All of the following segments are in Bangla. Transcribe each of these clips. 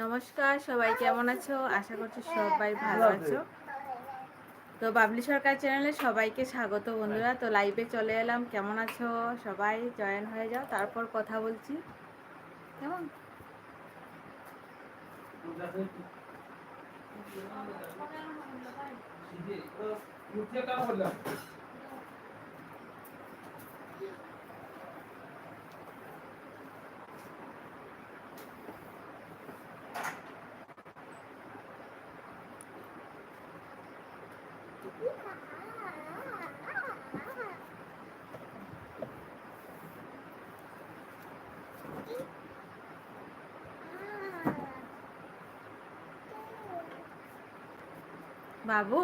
নমস্কার সবাই কেমন আছো? আশা করছি সবাই ভালো আছো। তো বাবলি সরকার চ্যানেলে সবাইকে স্বাগত বন্ধুরা। তো লাইভে চলে এলাম। কেমন আছো সবাই? জয়েন হয়ে যাও তারপর কথা বলছি। কেমন? বাবু?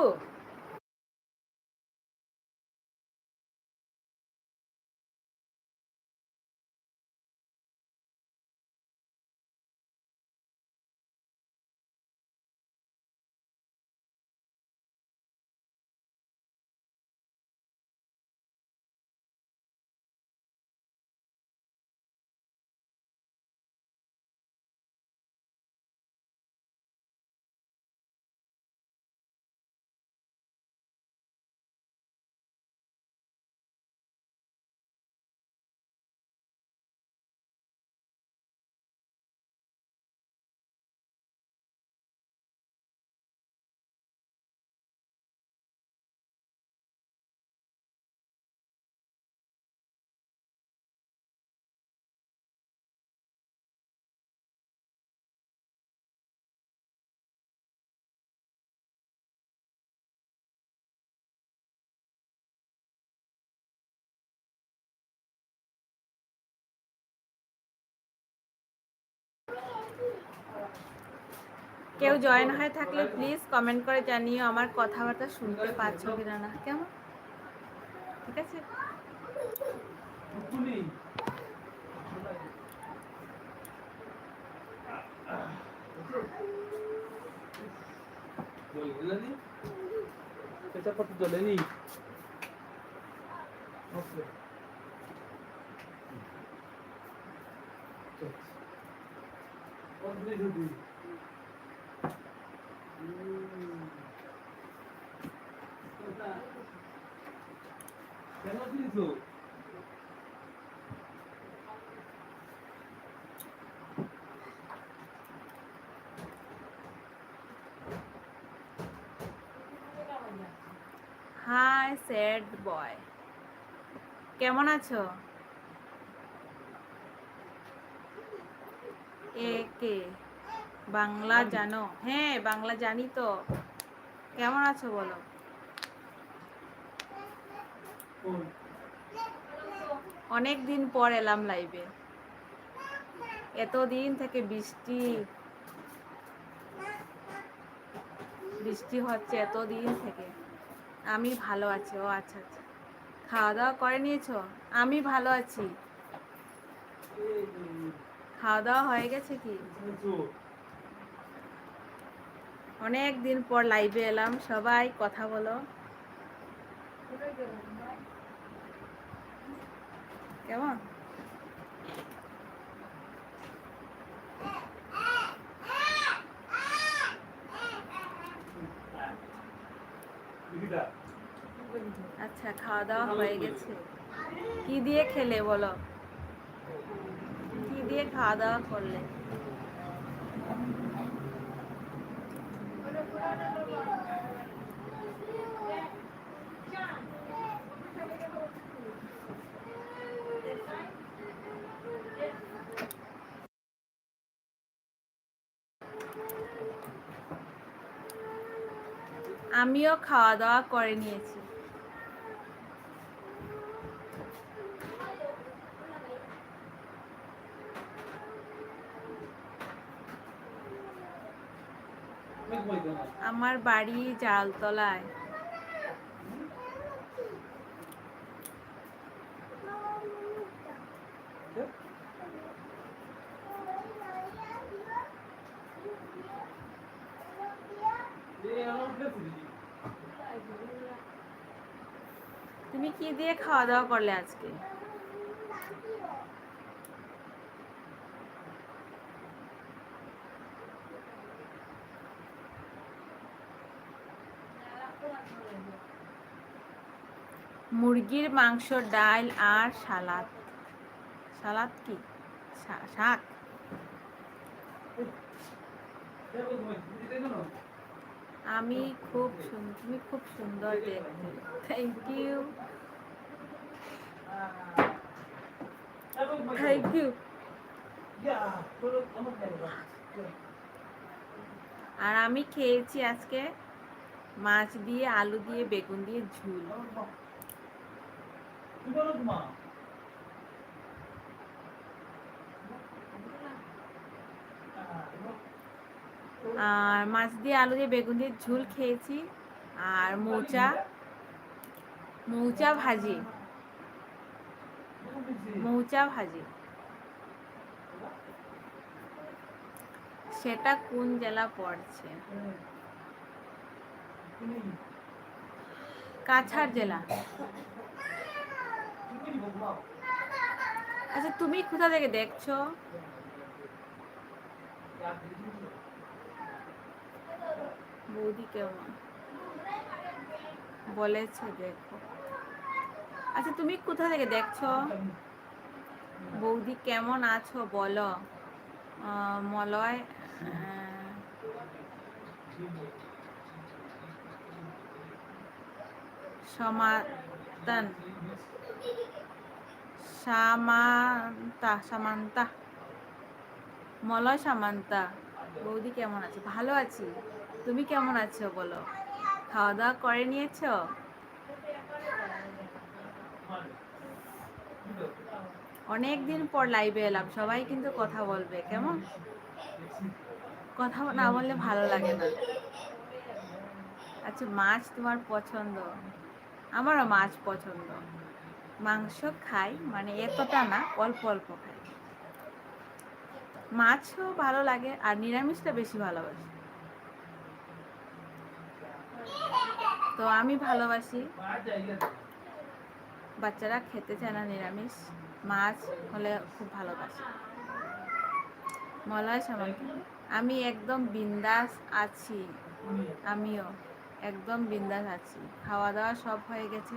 কেউ জয়েন হয়ে থাকলে প্লিজ কমেন্ট করে জানিও আমার কথাবার্তা শুনতে পাচ্ছ কিনা না, কেমন ঠিক আছে Thank you. Hi sad boy. কেমন আছো? এ কে? বাংলা জানো? হ্যাঁ বাংলা জানি তো। কেমন আছো বলো? অনেক দিন পর এলাম লাইভে এতদিন থেকে বৃষ্টি। বৃষ্টি হচ্ছে এতদিন থেকে। আমি ভালো আছি, ও আচ্ছা আচ্ছা। খাওয়া দাওয়া করে নিয়েছো? আমি ভালো আছি। খাওয়া দাওয়া হয়ে গেছে কি? অনেক দিন পর লাইভে এলাম। সবাই কথা বলো। কেমন? আচ্ছা খাওয়া দাওয়া হয়ে গেছে। কি দিয়ে খেলে বলো? কি দিয়ে খাওয়া দাওয়া করলে? আমিও খাওয়া দাওয়া করে নিয়েছি। আমার বাড়ি জালতলায়। দিয়ে খাওয়া দাওয়া করলে আজকে? মুরগির মাংস, ডাল আর সালাদ। সালাদ কি? শাক? আমি খুব তুমি খুব সুন্দর দেখতে। থ্যাংক ইউ থ্যাংক ইউ আর আমি খেয়েছি আজকে মাছ দিয়ে, আলু দিয়ে, বেগুন দিয়ে, ঝুল। আর মাছ দিয়ে, আলু দিয়ে, বেগুন দিয়ে ঝুল খেয়েছি। আর মৌচা মৌচা ভাজি। মৌচা ভাজি সেটা কোন জেলা পড়ছে? কাছাড় জেলা। আচ্ছা তুমি কোথা থেকে দেখছ? বৌদি কেমন? বলেছে দেখো। আচ্ছা তুমি কোথা থেকে দেখছ? বৌদি কেমন আছো বলো? মলয় সমাতান সামান্তা সামান্তা। মলয়, সামান্তা, বৌদি কেমন আছে? ভালো আছি। তুমি কেমন আছো বলো? খাওয়া দাওয়া করে নিয়েছো? অনেক দিন পর লাইভে এলাম, সবাই কিন্তু কথা বলবে, কেমন? কথা না বললে ভালো লাগে না। আচ্ছা মাছ তোমার পছন্দ? আমারও মাছ পছন্দ। মাংস খাই মানে এতটা না, অল্প অল্প খাই। মাছও ভালো লাগে, আর নিরামিষটা বেশি ভালোবাসি। তো আমি ভালোবাসি। বাচ্চারা খেতে চায় না নিরামিষ। মাছ হলে খুব ভালোবাসি। মলয় সামন্ত আমি একদম বিন্দাস আছি। আমিও একদম বিন্দাস আছি। খাওয়া দাওয়া সব হয়ে গেছে।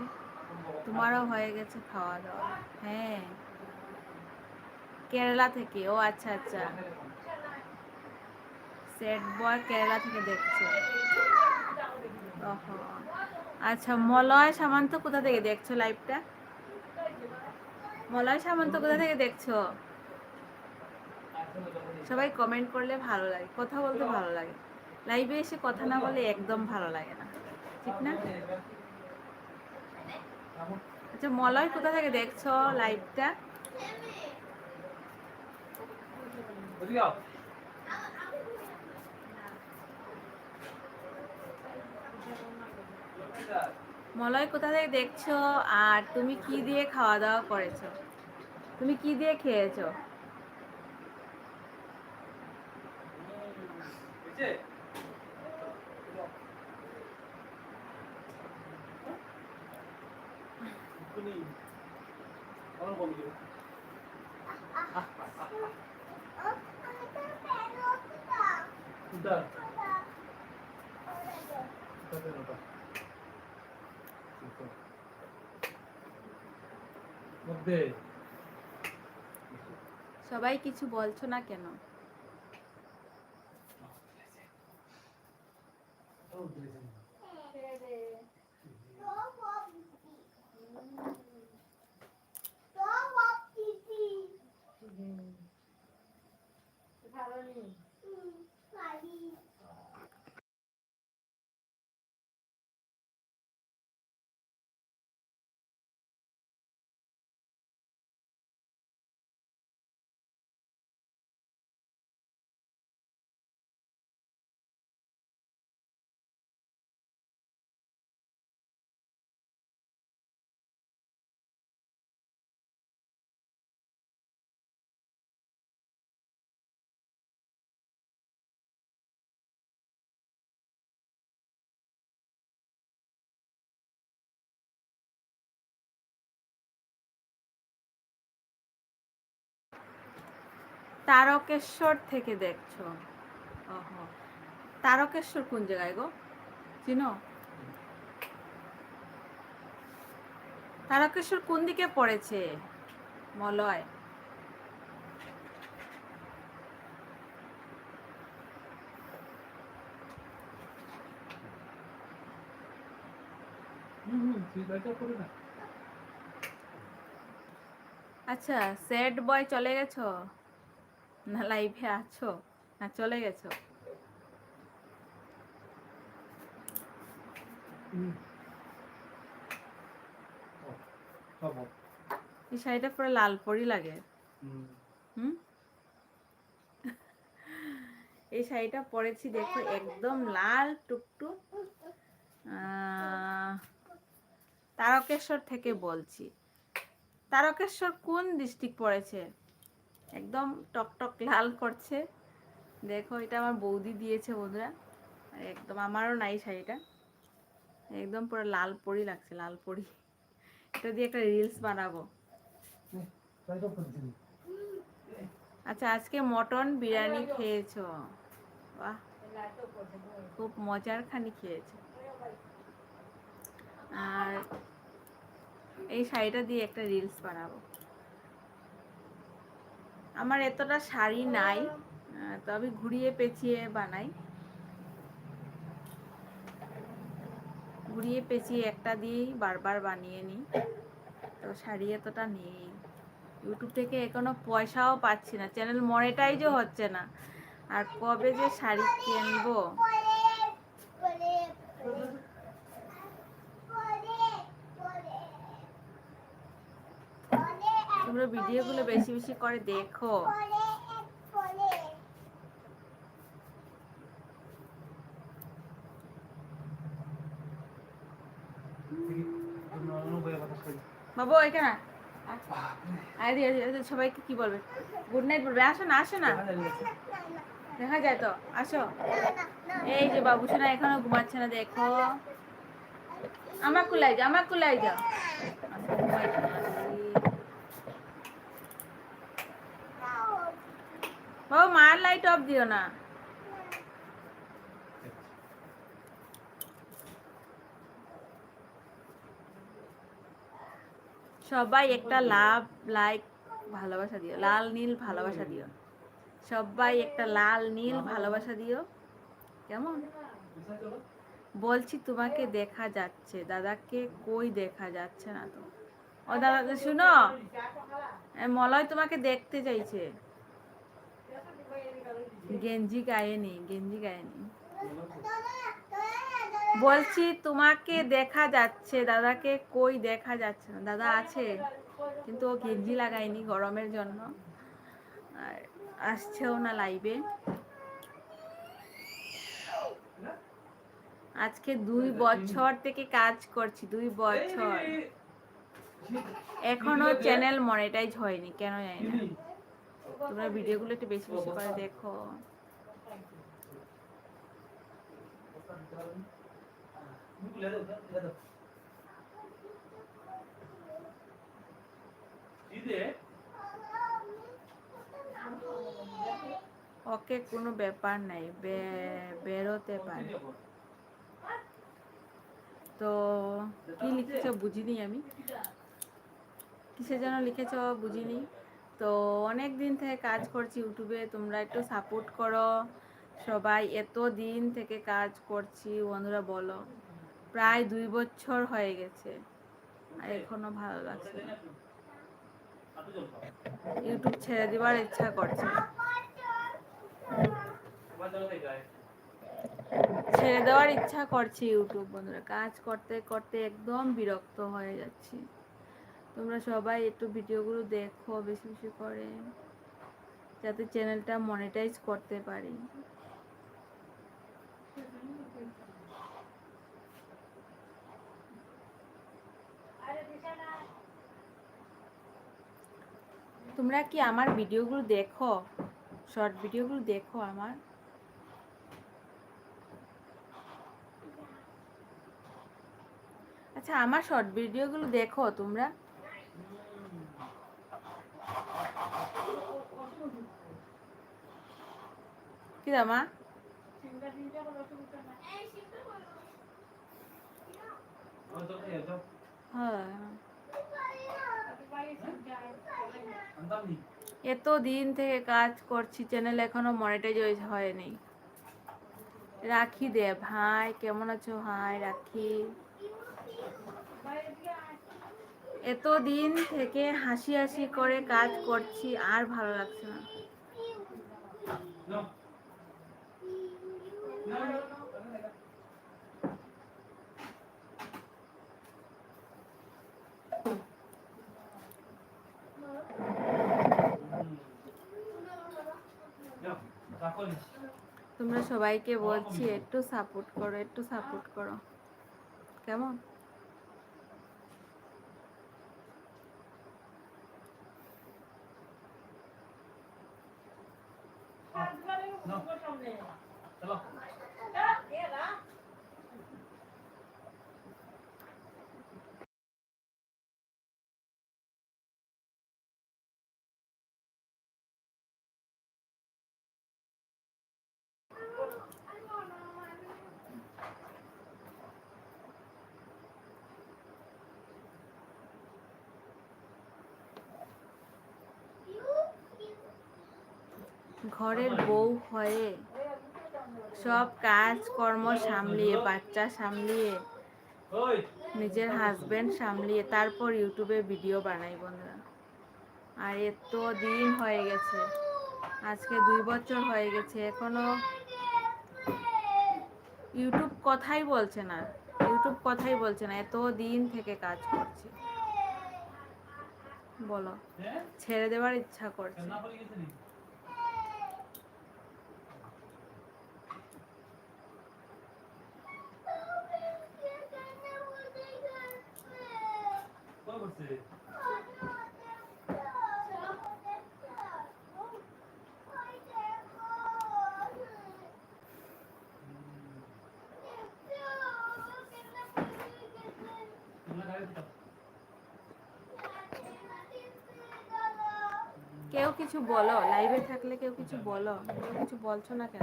তোমারও হয়ে গেছে খাওয়া দাওয়া। হ্যাঁ। কেরালা থেকে। ও আচ্ছা আচ্ছা। সেট বয় কেরালা থেকে দেখছে। আচ্ছা মলয় সামন্ত কোথা থেকে দেখছ লাইভটা মলয় সামন্ত, কোথা থেকে দেখছ? সবাই কমেন্ট করলে ভালো লাগে, কথা বলতে ভালো লাগে। লাইভে এসে কথা না বলে একদম ভালো লাগে না, ঠিক না? আচ্ছা মলয়, কোথা থেকে দেখছ লাইভটা মলয়, কোথা থেকে দেখছ? আর তুমি কি দিয়ে খাওয়া দাওয়া করেছ? তুমি কি দিয়ে খেয়েছো? সবাই কিছু বলছো না কেন? তারকেশ্বর থেকে দেখছ? ওহো। তারকেশ্বর কোন জায়গায় গো? চিনো? তারকেশ্বর কোন দিকে পড়েছে? মলয়। আচ্ছা সেট বয় চলে গেছো? না লাইভে আছো? না চলে গেছো। এই শাড়িটা পুরো লাল পরি লাগে। হুম। এই শাড়িটা পরেছি দেখো একদম লাল টুকটুক। আহ, তারকেশ্বর থেকে বলছি। তারকেশ্বর কোন ডিস্ট্রিক্ট পড়েছে? একদম টকটক লাল করছে। দেখো, এটা আমার বৌদি দিয়েছে বন্ধুরা। একদম আমারও নাই শাড়িটা। একদম পুরো লাল পরি লাগছে, লাল পরি। এটা দিয়ে একটা রিলস বানাবো। আচ্ছা আজকে মটন বিরিয়ানি খেয়েছো? বাহ, খুব মজার খানি খেয়েছো। আর এই শাড়িটা দিয়ে একটা রিলস বানাবো। আমার এতটা শাড়ি নাই তো আমি ঘুরিয়ে পেঁচিয়ে বানাই। ঘুরিয়ে পেঁচিয়ে একটা দিয়েই বারবার বানিয়ে নিই। তো শাড়ি এতটা নেই। ইউটিউব থেকে এখনও পয়সাও পাচ্ছি না। চ্যানেল মনেটাইজও হচ্ছে না। আর কবে যে শাড়ি কিনবো? তোমরা ভিডিওগুলো বেশি বেশি করে দেখো। বাবু, এখানে দিয়ে সবাইকে কি বলবে? গুড নাইট বলবে। আসো না আসো না। দেখা যায় তো? আসো। এই যে বাবু সোনা এখনও ঘুমাচ্ছে না, দেখো। আমার কুলাই যাও আমার কুলাই যাও আমি ঘুমাইতে পারছি। বাবু মার লাইট অফ দিও না। সবাই একটা লাভ লাইক ভালোবাসা দিও। লাল, নীল, ভালোবাসা দিও। সবাই একটা লাল, নীল, ভালোবাসা দিও। কেমন? বলছি তোমাকে দেখা যাচ্ছে। দাদাকে কই দেখা যাচ্ছে না তো? ও দাদা, শুনো মলয় তোমাকে দেখতে চাইছে। গেঞ্জি গায়েনি গেঞ্জি গায়েনি। বলছি তোমাকে দেখা যাচ্ছে দাদাকে কই দেখা যাচ্ছে না? দাদা আছে কিন্তু ও গেঞ্জি লাগায়নি গরমের জন্য। আর আসছেও না লাইভে আজকে দুই বছর থেকে কাজ করছি দুই বছর। এখনও চ্যানেল মনিটাইজ হয়নি কেন জানি না। তোমরা ভিডিওগুলো একটু বেশি বেশি করে দেখো। ওকে, কোনো ব্যাপার নাই বেরোতে পারে। তো কি লিখেছ বুঝিনি আমি? কিসে যেন লিখেছ বুঝিনি? তো অনেক দিন থেকে কাজ করছি ইউটিউবে, তোমরা একটু সাপোর্ট করো। সবাই এত দিন থেকে কাজ করছি, বন্ধুরা বলো, প্রায় দুই বছর হয়ে গেছে, আর এখনও ভালো লাগছে ইউটিউব ছেড়ে দেওয়ার ইচ্ছা করছে ছেড়ে দেওয়ার ইচ্ছা করছি ইউটিউব, বন্ধুরা। কাজ করতে করতে একদম বিরক্ত হয়ে যাচ্ছি। তোমরা সবাই একটু ভিডিওগুলো দেখো, বেশি বেশি করে, যাতে চ্যানেলটা মনিটাইজ করতে পারি। তোমরা কি আমার ভিডিওগুলো দেখো? শর্ট ভিডিওগুলো দেখো আমার? আচ্ছা আমার শর্ট ভিডিওগুলো দেখো তোমরা। কি দামা হ্যাঁ। এত দিন থেকে কাজ করছি চ্যানেল এখনও মনিটাইজ হয়নি। রাখি দে, ভাই, কেমন আছো? ভাই রাখি। এত দিন থেকে হাসি হাসি করে কাজ করছি, আর ভালো লাগছে না। তোমরা সবাইকে বলছি একটু সাপোর্ট করো একটু সাপোর্ট করো। কেমন চলো ঘরের বউ হয়ে সব কাজ কর্ম সামলিয়ে বাচ্চা সামলিয়ে নিজের হাজবেন্ড সামলিয়ে তারপর ইউটিউবে ভিডিও বানাই বন্ধুরা। আর এত দিন হয়ে গেছে আজকে দুই বছর হয়ে গেছে এখনও ইউটিউব কথাই বলছে না ইউটিউব কথাই বলছে না এত দিন থেকে কাজ করছে। বলো হ্যাঁ? ছেড়ে দেওয়ার ইচ্ছা করছে না পড়ে গেছে নি কই করছে তোমরা গাড়ি দাও কেউ কিছু বলো লাইভে থাকলে কেউ কিছু বলো কিছু বলছো না কেন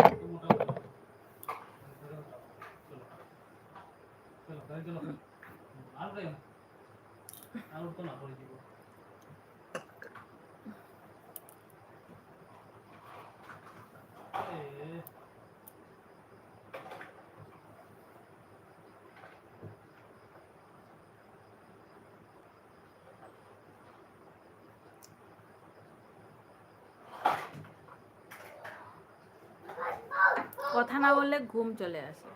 কথা না বললে ঘুম চলে আসে।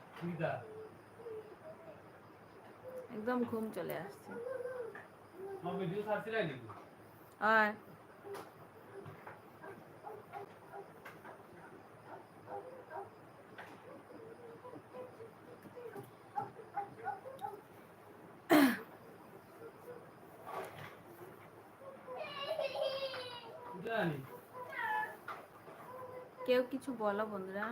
একদম ঘুম চলে আসছে। আর কেউ কিছু বলো বন্ধুরা।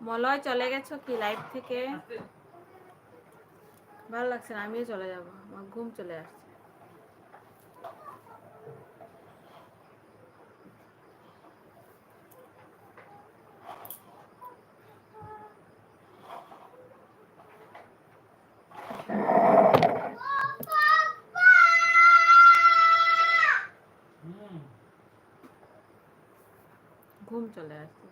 মলয় চলে গেছো কি লাইভ থেকে? ভালো লাগছে না আমিও চলে যাব আমার ঘুম চলে আসছে হুম ঘুম চলে আসছে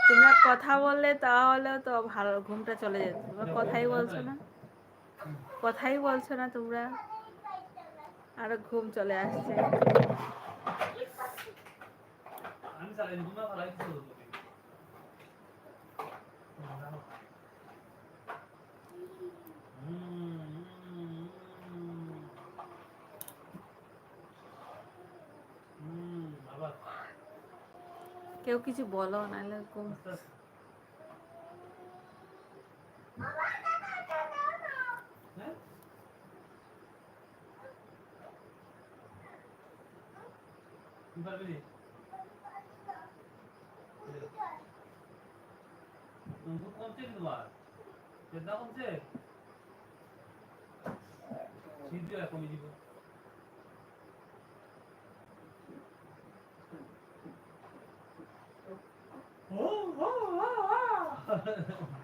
তোমরা কথা বললে তাহলে তো ভালো, ঘুমটা চলে যেত। তোমরা কথাই বলছো না। কথাই বলছো না তোমরা। আর ঘুম চলে আসছে। কেউ কিছু বলো, নাহলে ঘুম কমছে কিন্তু বার Oh, oh, oh, oh!